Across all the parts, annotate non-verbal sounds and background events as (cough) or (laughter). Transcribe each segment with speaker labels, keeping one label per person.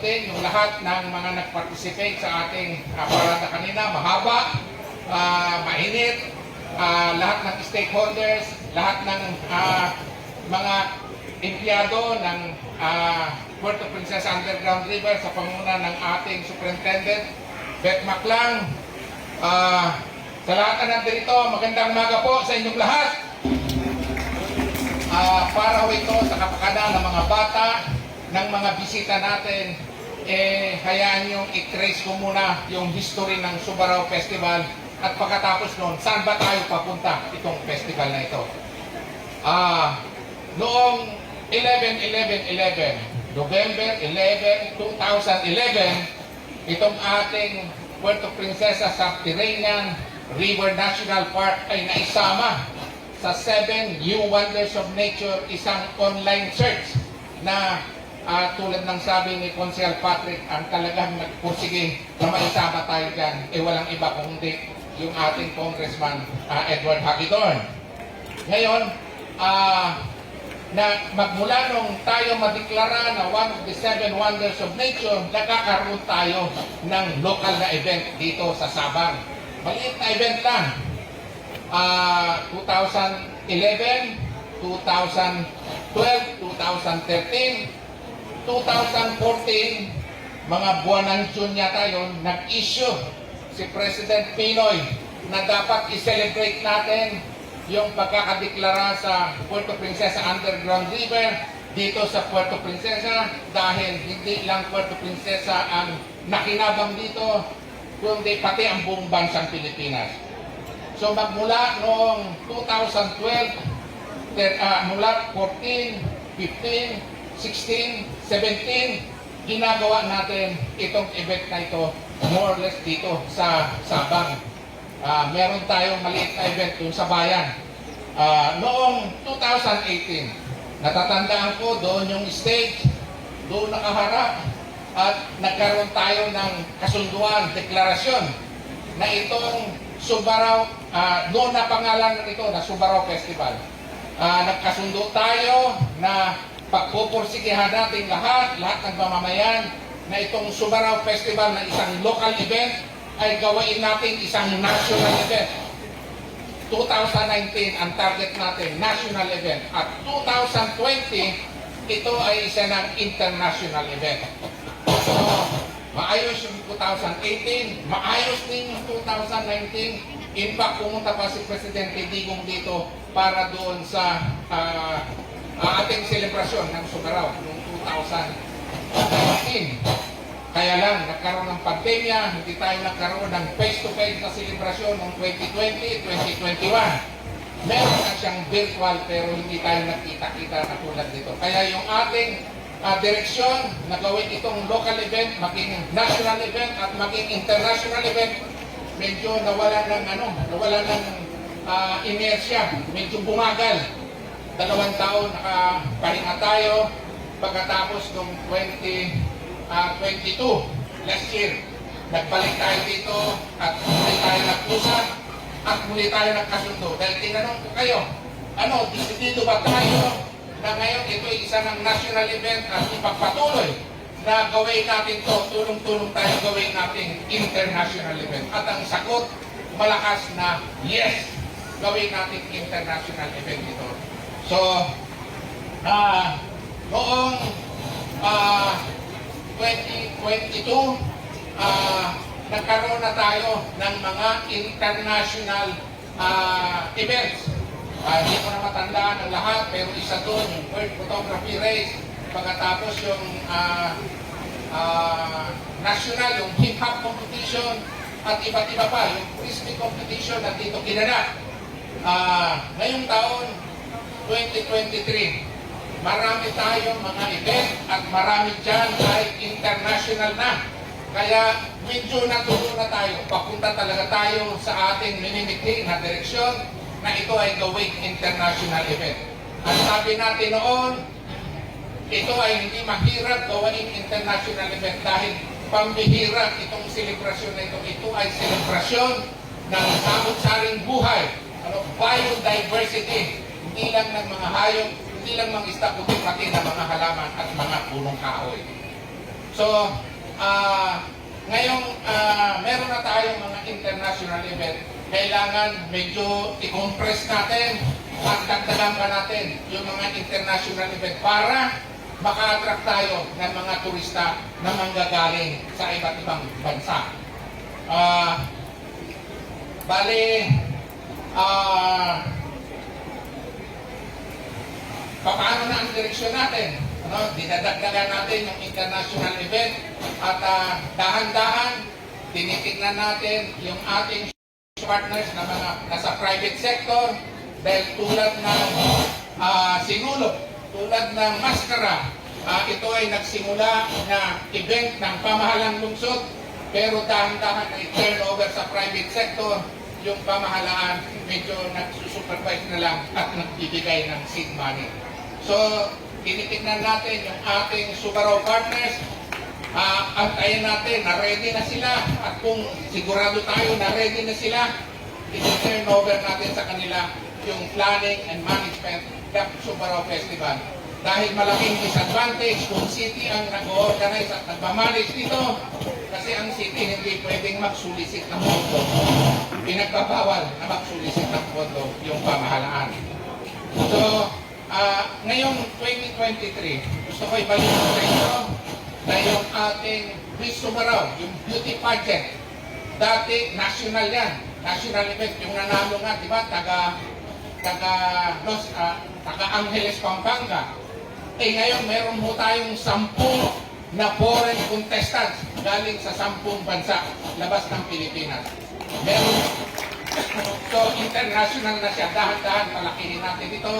Speaker 1: din yung lahat ng mga nag-participate sa ating uh, parada kanina, mahaba, ah, mainit, ah, lahat ng stakeholders, lahat ng ah, mga empleyado ng ah, Puerto Princesa Underground River sa panguna ng ating Superintendent, Beth Maclang. Ah, sa lahat na nandito, magandang umaga po sa inyong lahat. Ah, para ito sa kapakanan ng mga bata, ng mga bisita natin, eh, hayaan nyo i-trace ko muna yung history ng Subarao Festival at pagkatapos nun, saan ba tayo papunta itong festival na ito? Ah, noong 11-11-11, November 11, 2011, itong ating Puerto Princesa Subterranean River National Park ay naisama sa 7 New Wonders of Nature, isang online search na ah, tulad ng sabi ni Consel Patrick, ang talagang nagpursige na maisama tayo dyan, eh walang iba kundi yung ating Congressman ah, Edward Hagidorn. Ngayon, ah, na magmula nung tayo madeklara na one of the seven wonders of nature, nagkakaroon tayo ng local na event dito sa Sabang. Maliit na event lang. Ah, 2011, 2012, 2013, 2014, mga buwanan June yata yun, nag-issue si President Pinoy na dapat i-celebrate natin yung pagkakadeklara sa Puerto Princesa Underground River dito sa Puerto Princesa dahil hindi lang Puerto Princesa ang nakinabang dito kundi pati ang buong bansang Pilipinas. So magmula noong 2012, ter, ah, mula 14, 15, 16, 17, ginagawa natin itong event na ito more or less dito sa Sabang. Ah, meron tayong maliit na event dun sa bayan. Ah, noong 2018, natatandaan ko doon yung stage, doon nakaharap at nagkaroon tayo ng kasunduan, deklarasyon na itong Subarao, ah, noon na pangalan nito na Subarao Festival. Ah, nagkasundo tayo na pagpupursigihan natin lahat, lahat ng mamamayan na itong Subarao Festival na isang local event ay gawain natin isang national event. 2019 ang target natin, national event. At 2020, ito ay isa ng international event. So, maayos yung 2018, maayos din yung 2019. In fact, pumunta pa si Presidente Digong dito para doon sa ah, ah, ating selebrasyon ng Sugarao noong 2019. Kaya lang, nagkaroon ng pandemya, hindi tayo nagkaroon ng face-to-face na selebrasyon noong 2020, 2021. Meron na siyang virtual pero hindi tayo nagkita-kita na tulad dito. Kaya yung ating ah, direksyon na gawin itong local event, maging national event at maging international event, medyo nawala ng ano, nawala ng ah, inertia, medyo bumagal. Dalawang taon nakapahinga tayo pagkatapos ng 20 ah, 22 last year. Nagbalik tayo dito at muli tayo nagpusan at muli tayo nagkasundo. Dahil tinanong ko kayo, ano, disidido ba tayo na ngayon ito ay isa ng national event at ipagpatuloy na gawin natin to, tulong-tulong tayo gawin natin international event. At ang sagot, malakas na yes, gawin natin international event ito. So, ah, noong ah, 2022, ah, nagkaroon na tayo ng mga international ah, events. Ah, Hindi ko na matandaan ang lahat, pero isa doon, yung World Photography Race, pagkatapos yung ah, ah, national, yung hip-hop competition, at iba't iba pa, yung frisbee competition na dito kinanap. Ah, ngayong taon, 2023, marami tayong mga event at marami dyan ay international na. Kaya medyo natuto na tayo. Papunta talaga tayo sa ating minimikli na direksyon na ito ay gawing international event. At sabi natin noon, ito ay hindi mahirap gawing international event dahil pambihira itong selebrasyon na ito. Ito ay selebrasyon ng samot-saring buhay, ano, biodiversity, hindi lang ng mga hayop, hindi lang mga isda, kundi pati ng mga halaman at mga punong kahoy. So ah ngayong ah, meron na tayong mga international event, kailangan medyo i-compress natin at dagdagan pa natin yung mga international event para maka-attract tayo ng mga turista na manggagaling sa iba't ibang bansa. Ah, bali, ah, paano na ang direksyon natin? Ano, dinadagdagan natin yung international event at ah, dahan-dahan tinitingnan natin yung ating partners na mga nasa private sector dahil tulad ng ah, sinulog, tulad ng maskara, ah, ito ay nagsimula na event ng pamahalang lungsod pero dahan-dahan ay turnover sa private sector yung pamahalaan medyo nagsusupervise na lang at nagbibigay ng seed money. So, tinitingnan natin yung ating Subaru partners, Ah, antayin natin na ready na sila at kung sigurado tayo na ready na sila, i-turn over natin sa kanila yung planning and management ng Subaru Festival. Dahil malaking disadvantage kung city ang nag-organize at nagmamanage dito kasi ang city hindi pwedeng magsulisit ng pondo. Pinagbabawal na magsulisit ng pondo yung pamahalaan. So, ah, ngayong 2023, gusto ko ibalik sa inyo na yung ating Miss Sumaraw, yung beauty pageant. Dati, national yan. National event. Yung nanalo nga, di ba, taga, taga, Los, ah, taga Angeles, Pampanga. Eh ngayon, meron mo tayong sampung na foreign contestants galing sa sampung bansa, labas ng Pilipinas. Meron, (coughs) so international na siya, dahan-dahan palakihin natin ito.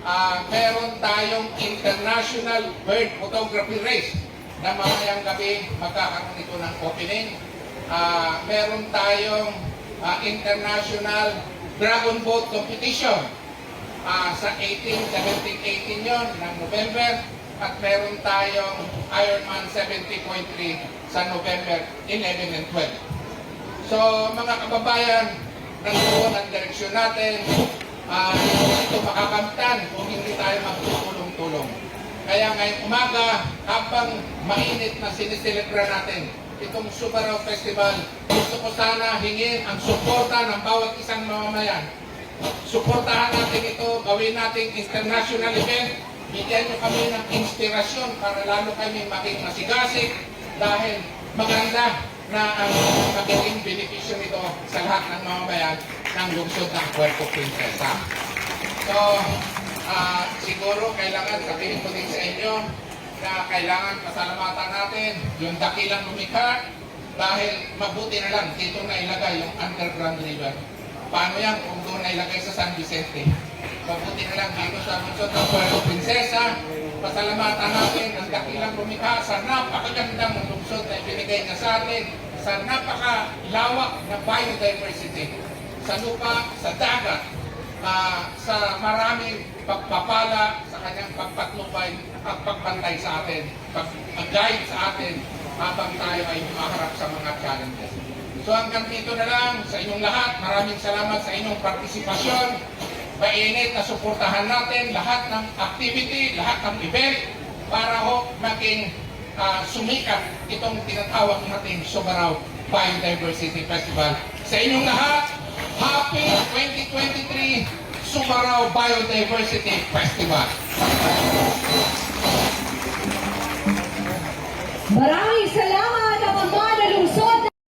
Speaker 1: Ah, meron tayong international bird photography race na mamayang gabi magkakaroon ito ng opening. Ah, meron tayong ah, international dragon boat competition Ah, sa 18, 17, 18 yon ng November at meron tayong Ironman 70.3 sa November 11 and 12. So mga kababayan, nandoon ang direksyon natin. Hindi ito makakamtan kung hindi tayo magtutulong-tulong. Kaya ngayong umaga, habang mainit na siniselebra natin itong Subaru Festival, gusto ko sana hingin ang suporta ng bawat isang mamamayan. Suportahan natin ito, gawin nating international event, bigyan nyo kami ng inspirasyon para lalo kami maging masigasig dahil maganda na ang magiging benepisyo nito sa lahat ng mamamayan ng lungsod ng Puerto Princesa. So, ah, siguro kailangan sabihin ko din sa inyo na kailangan pasalamatan natin yung dakilang lumikha dahil mabuti na lang dito na ilagay yung underground river. Paano yan kung doon na ilagay sa San Vicente? Mabuti na lang dito sa lungsod ng Puerto Princesa. Pasalamatan natin ang dakilang lumikha sa napakagandang lungsod na ibinigay niya sa atin sa napakalawak na biodiversity sa lupa, sa dagat, ah, sa maraming pagpapala sa kanyang pagpatnubay at pagbantay sa atin, pag-guide sa atin habang tayo ay humaharap sa mga challenges. So hanggang dito na lang sa inyong lahat. Maraming salamat sa inyong partisipasyon. Mainit na suportahan natin lahat ng activity, lahat ng event para ho maging ah, sumikat itong tinatawag natin Sobarao Biodiversity Festival. Sa inyong lahat, Happy 2023 Subarao Biodiversity Festival.
Speaker 2: Maraming